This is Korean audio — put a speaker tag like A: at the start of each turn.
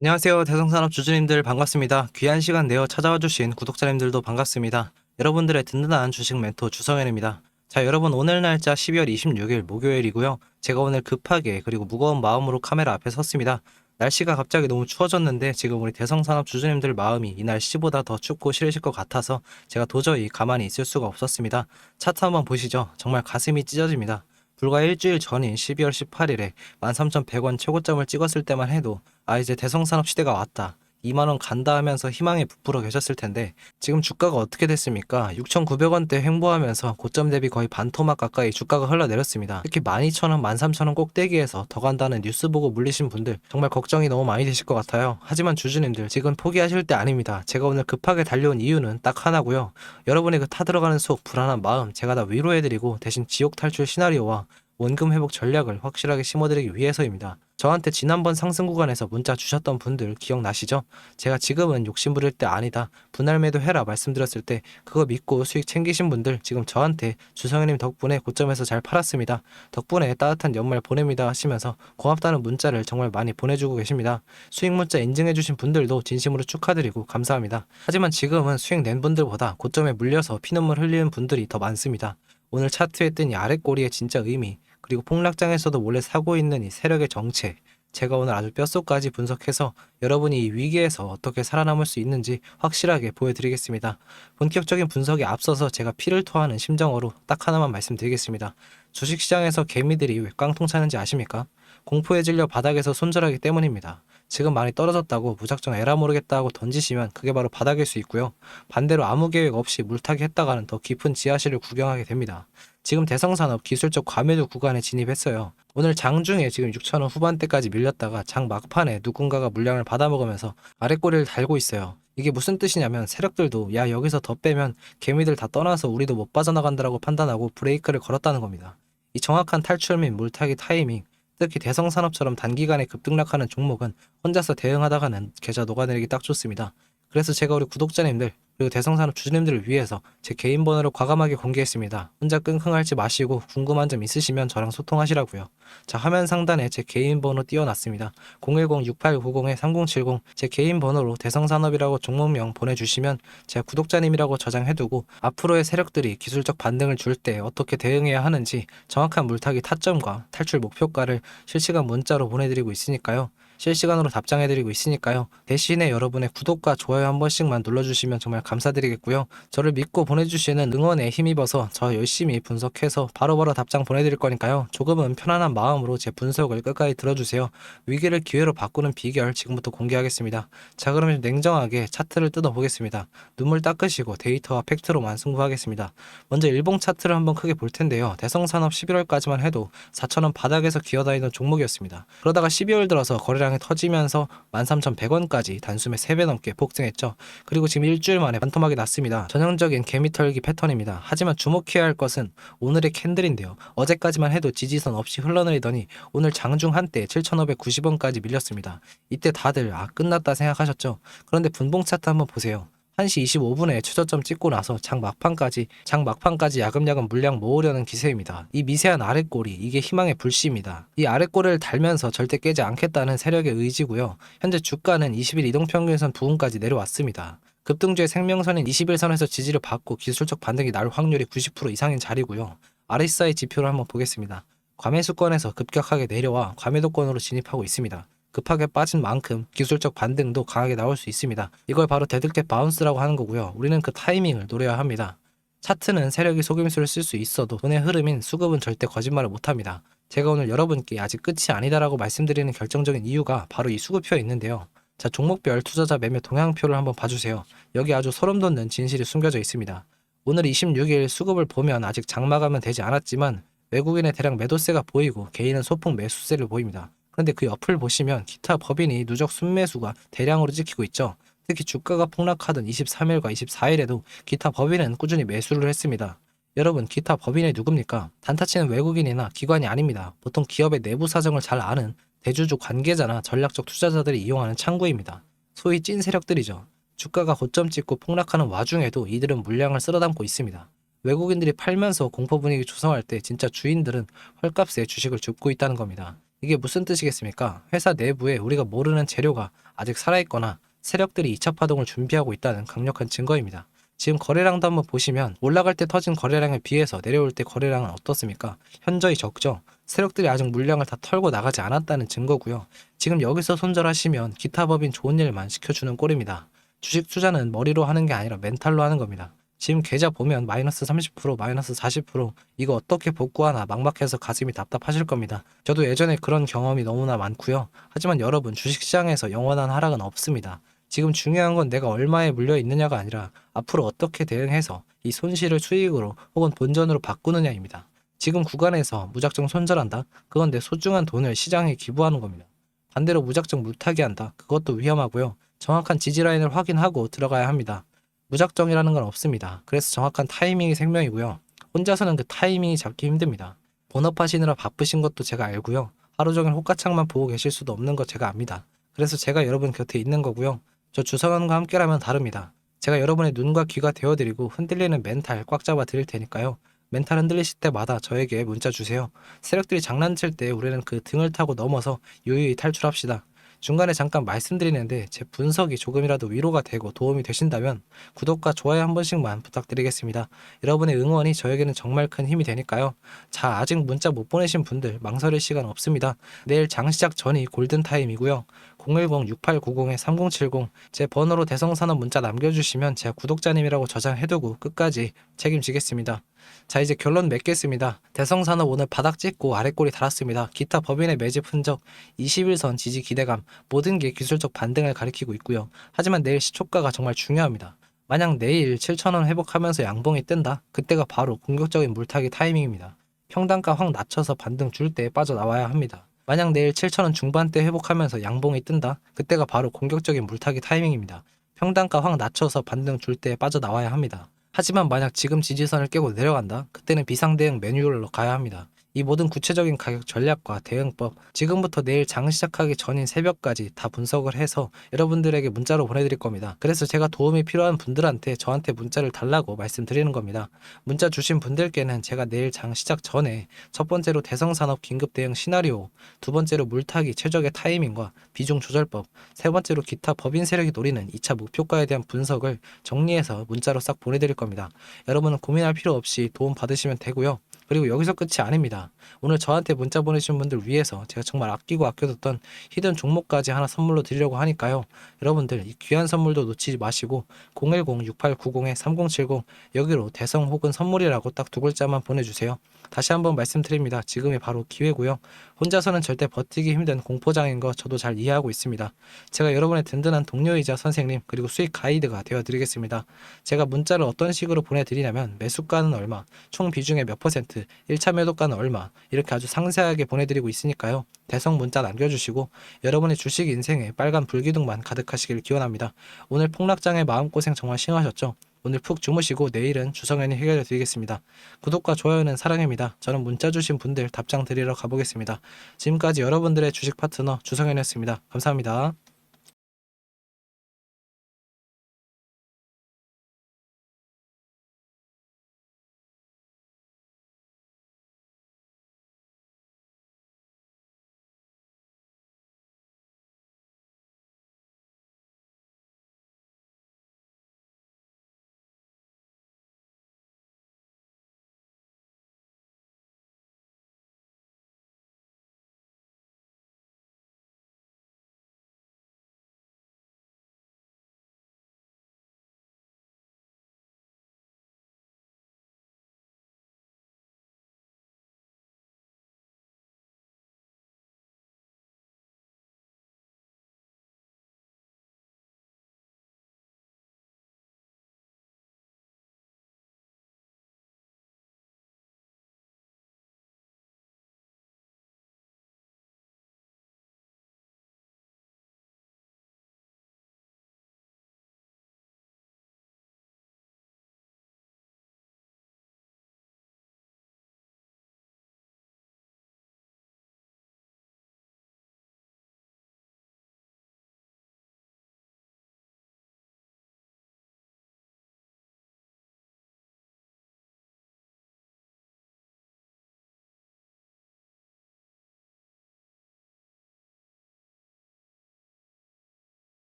A: 안녕하세요. 대성산업 주주님들 반갑습니다. 귀한 시간 내어 찾아와 주신 구독자님들도 반갑습니다. 여러분들의 든든한 주식 멘토 주성현입니다. 자, 여러분 오늘 날짜 12월 26일 목요일이고요. 제가 오늘 급하게 그리고 무거운 마음으로 카메라 앞에 섰습니다. 날씨가 갑자기 너무 추워졌는데 지금 우리 대성산업 주주님들 마음이 이 날씨보다 더 춥고 싫으실 것 같아서 제가 도저히 가만히 있을 수가 없었습니다. 차트 한번 보시죠. 정말 가슴이 찢어집니다. 불과 일주일 전인 12월 18일에 13,100원 최고점을 찍었을 때만 해도 아 이제 대성산업 시대가 왔다. 2만원 간다 하면서 희망에 부풀어 계셨을 텐데 지금 주가가 어떻게 됐습니까? 6,900원대 횡보하면서 고점 대비 거의 반토막 가까이 주가가 흘러내렸습니다. 특히 12,000원, 13,000원 꼭대기에서 더 간다는 뉴스 보고 물리신 분들 정말 걱정이 너무 많이 되실 것 같아요. 하지만 주주님들 지금 포기하실 때 아닙니다. 제가 오늘 급하게 달려온 이유는 딱 하나고요. 여러분의 그 타들어가는 속 불안한 마음 제가 다 위로해드리고 대신 지옥 탈출 시나리오와 원금 회복 전략을 확실하게 심어드리기 위해서입니다. 저한테 지난번 상승 구간에서 문자 주셨던 분들 기억나시죠? 제가 지금은 욕심 부릴 때 아니다. 분할 매도 해라 말씀드렸을 때 그거 믿고 수익 챙기신 분들 지금 저한테 주성현님 덕분에 고점에서 잘 팔았습니다. 덕분에 따뜻한 연말 보냅니다 하시면서 고맙다는 문자를 정말 많이 보내주고 계십니다. 수익 문자 인증해주신 분들도 진심으로 축하드리고 감사합니다. 하지만 지금은 수익 낸 분들보다 고점에 물려서 피눈물 흘리는 분들이 더 많습니다. 오늘 차트에 뜬 이 아래 꼬리의 진짜 의미 그리고 폭락장에서도 몰래 사고 있는 이 세력의 정체 제가 오늘 아주 뼛속까지 분석해서 여러분이 이 위기에서 어떻게 살아남을 수 있는지 확실하게 보여드리겠습니다. 본격적인 분석에 앞서서 제가 피를 토하는 심정으로 딱 하나만 말씀드리겠습니다. 주식시장에서 개미들이 왜 깡통 차는지 아십니까? 공포에 질려 바닥에서 손절하기 때문입니다. 지금 많이 떨어졌다고 무작정 에라 모르겠다고 던지시면 그게 바로 바닥일 수 있고요. 반대로 아무 계획 없이 물타기 했다가는 더 깊은 지하실을 구경하게 됩니다. 지금 대성산업 기술적 과매도 구간에 진입했어요. 오늘 장중에 지금 6천원 후반대까지 밀렸다가 장 막판에 누군가가 물량을 받아먹으면서 아랫꼬리를 달고 있어요. 이게 무슨 뜻이냐면 세력들도 야 여기서 더 빼면 개미들 다 떠나서 우리도 못 빠져나간다라고 판단하고 브레이크를 걸었다는 겁니다. 이 정확한 탈출 및 물타기 타이밍 특히 대성산업처럼 단기간에 급등락하는 종목은 혼자서 대응하다가는 계좌 녹아내리기 딱 좋습니다. 그래서 제가 우리 구독자님들 그리고 대성산업 주주님들을 위해서 제 개인 번호를 과감하게 공개했습니다. 혼자 끙끙 앓지 마시고 궁금한 점 있으시면 저랑 소통하시라고요. 자 화면 상단에 제 개인 번호 띄워놨습니다. 010-6890-3070 제 개인 번호로 대성산업이라고 종목명 보내주시면 제가 구독자님이라고 저장해두고 앞으로의 세력들이 기술적 반등을 줄 때 어떻게 대응해야 하는지 정확한 물타기 타점과 탈출 목표가를 실시간 문자로 보내드리고 있으니까요. 실시간으로 답장해드리고 있으니까요. 대신에 여러분의 구독과 좋아요 한 번씩만 눌러주시면 정말 감사드리겠고요. 저를 믿고 보내주시는 응원에 힘입어서 저 열심히 분석해서 바로바로 답장 보내드릴 거니까요. 조금은 편안한 마음으로 제 분석을 끝까지 들어주세요. 위기를 기회로 바꾸는 비결 지금부터 공개하겠습니다. 자 그러면 냉정하게 차트를 뜯어보겠습니다. 눈물 닦으시고 데이터와 팩트로만 승부하겠습니다. 먼저 일봉 차트를 한번 크게 볼 텐데요. 대성산업 11월까지만 해도 4천원 바닥에서 기어다니던 종목이었습니다. 그러다가 12월 들어서 거래량 이 터지면서 13,100원까지 단숨에 3배 넘게 폭등했죠. 그리고 지금 일주일 만에 반토막이 났습니다. 전형적인 개미털기 패턴입니다. 하지만 주목해야 할 것은 오늘의 캔들인데요. 어제까지만 해도 지지선 없이 흘러내리더니 오늘 장중 한때 7,590원까지 밀렸습니다. 이때 다들 아 끝났다 생각하셨죠? 그런데 분봉 차트 한번 보세요. 1시 25분에 최저점 찍고 나서 장 막판까지 장 막판까지 야금야금 물량 모으려는 기세입니다. 이 미세한 아랫꼬리 이게 희망의 불씨입니다. 이 아랫꼬리를 달면서 절대 깨지 않겠다는 세력의 의지고요. 현재 주가는 20일 이동평균선 부근까지 내려왔습니다. 급등주의 생명선인 21선에서 지지를 받고 기술적 반등이 날 확률이 90% 이상인 자리고요. RSI 지표를 한번 보겠습니다. 과매수권에서 급격하게 내려와 과매도권으로 진입하고 있습니다. 급하게 빠진 만큼 기술적 반등도 강하게 나올 수 있습니다. 이걸 바로 데들캣 바운스라고 하는 거고요. 우리는 그 타이밍을 노려야 합니다. 차트는 세력이 속임수를 쓸 수 있어도 돈의 흐름인 수급은 절대 거짓말을 못합니다. 제가 오늘 여러분께 아직 끝이 아니다라고 말씀드리는 결정적인 이유가 바로 이 수급표에 있는데요. 자, 종목별 투자자 매매 동향표를 한번 봐주세요. 여기 아주 소름 돋는 진실이 숨겨져 있습니다. 오늘 26일 수급을 보면 아직 장마감은 되지 않았지만 외국인의 대량 매도세가 보이고 개인은 소폭 매수세를 보입니다. 그런데 그 옆을 보시면 기타 법인이 누적 순매수가 대량으로 찍히고 있죠. 특히 주가가 폭락하던 23일과 24일에도 기타 법인은 꾸준히 매수를 했습니다. 여러분, 기타 법인이 누굽니까? 단타치는 외국인이나 기관이 아닙니다. 보통 기업의 내부 사정을 잘 아는 대주주 관계자나 전략적 투자자들이 이용하는 창구입니다. 소위 찐 세력들이죠. 주가가 고점 찍고 폭락하는 와중에도 이들은 물량을 쓸어담고 있습니다. 외국인들이 팔면서 공포 분위기 조성할 때 진짜 주인들은 헐값에 주식을 줍고 있다는 겁니다. 이게 무슨 뜻이겠습니까? 회사 내부에 우리가 모르는 재료가 아직 살아있거나 세력들이 2차 파동을 준비하고 있다는 강력한 증거입니다. 지금 거래량도 한번 보시면 올라갈 때 터진 거래량에 비해서 내려올 때 거래량은 어떻습니까? 현저히 적죠. 세력들이 아직 물량을 다 털고 나가지 않았다는 증거고요. 지금 여기서 손절하시면 기타 법인 좋은 일만 시켜주는 꼴입니다. 주식 투자는 머리로 하는 게 아니라 멘탈로 하는 겁니다. 지금 계좌 보면 마이너스 30%, 마이너스 40% 이거 어떻게 복구하나 막막해서 가슴이 답답하실 겁니다. 저도 예전에 그런 경험이 너무나 많고요. 하지만 여러분 주식시장에서 영원한 하락은 없습니다. 지금 중요한 건 내가 얼마에 물려 있느냐가 아니라 앞으로 어떻게 대응해서 이 손실을 수익으로 혹은 본전으로 바꾸느냐입니다. 지금 구간에서 무작정 손절한다? 그건 내 소중한 돈을 시장에 기부하는 겁니다. 반대로 무작정 물타기 한다? 그것도 위험하고요. 정확한 지지라인을 확인하고 들어가야 합니다. 무작정이라는 건 없습니다. 그래서 정확한 타이밍이 생명이고요. 혼자서는 그 타이밍이 잡기 힘듭니다. 본업하시느라 바쁘신 것도 제가 알고요. 하루 종일 호가창만 보고 계실 수도 없는 거 제가 압니다. 그래서 제가 여러분 곁에 있는 거고요. 저 주성환과 함께라면 다릅니다. 제가 여러분의 눈과 귀가 되어드리고 흔들리는 멘탈 꽉 잡아 드릴 테니까요. 멘탈 흔들리실 때마다 저에게 문자 주세요. 세력들이 장난칠 때 우리는 그 등을 타고 넘어서 유유히 탈출합시다. 중간에 잠깐 말씀드리는데 제 분석이 조금이라도 위로가 되고 도움이 되신다면 구독과 좋아요 한 번씩만 부탁드리겠습니다. 여러분의 응원이 저에게는 정말 큰 힘이 되니까요. 자, 아직 문자 못 보내신 분들 망설일 시간 없습니다. 내일 장 시작 전이 골든타임이고요. 010-6890-3070 제 번호로 대성산업 문자 남겨주시면 제가 구독자님이라고 저장해두고 끝까지 책임지겠습니다. 자 이제 결론 맺겠습니다. 대성산업 오늘 바닥 찍고 아래꼬리 달았습니다. 기타 법인의 매집 흔적, 21선 지지 기대감 모든 게 기술적 반등을 가리키고 있고요. 하지만 내일 시초가가 정말 중요합니다. 만약 내일 7,000원 회복하면서 양봉이 뜬다? 그때가 바로 공격적인 물타기 타이밍입니다. 평단가 확 낮춰서 반등 줄 때 빠져나와야 합니다. 만약 내일 7,000원 중반대 회복하면서 양봉이 뜬다? 그때가 바로 공격적인 물타기 타이밍입니다. 평단가 확 낮춰서 반등 줄 때 빠져나와야 합니다. 하지만 만약 지금 지지선을 깨고 내려간다? 그때는 비상대응 매뉴얼로 가야 합니다. 이 모든 구체적인 가격 전략과 대응법, 지금부터 내일 장 시작하기 전인 새벽까지 다 분석을 해서 여러분들에게 문자로 보내드릴 겁니다. 그래서 제가 도움이 필요한 분들한테 저한테 문자를 달라고 말씀드리는 겁니다. 문자 주신 분들께는 제가 내일 장 시작 전에 첫 번째로 대성산업 긴급 대응 시나리오, 두 번째로 물타기 최적의 타이밍과 비중 조절법, 세 번째로 기타 법인 세력이 노리는 2차 목표가에 대한 분석을 정리해서 문자로 싹 보내드릴 겁니다. 여러분은 고민할 필요 없이 도움 받으시면 되고요. 그리고 여기서 끝이 아닙니다. 오늘 저한테 문자 보내신 분들 위해서 제가 정말 아끼고 아껴뒀던 히든 종목까지 하나 선물로 드리려고 하니까요. 여러분들 이 귀한 선물도 놓치지 마시고 010-6890-3070 여기로 대성 혹은 선물이라고 딱 두 글자만 보내주세요. 다시 한번 말씀드립니다. 지금이 바로 기회고요. 혼자서는 절대 버티기 힘든 공포장인 거 저도 잘 이해하고 있습니다. 제가 여러분의 든든한 동료이자 선생님 그리고 수익 가이드가 되어드리겠습니다. 제가 문자를 어떤 식으로 보내드리냐면 매수가는 얼마, 총 비중의 몇 퍼센트, 1차 매도가는 얼마 이렇게 아주 상세하게 보내드리고 있으니까요. 대성 문자 남겨주시고 여러분의 주식 인생에 빨간 불기둥만 가득하시길 기원합니다. 오늘 폭락장의 마음고생 정말 심하셨죠? 오늘 푹 주무시고 내일은 주성현이 해결해 드리겠습니다. 구독과 좋아요는 사랑입니다. 저는 문자 주신 분들 답장 드리러 가보겠습니다. 지금까지 여러분들의 주식 파트너 주성현이었습니다. 감사합니다.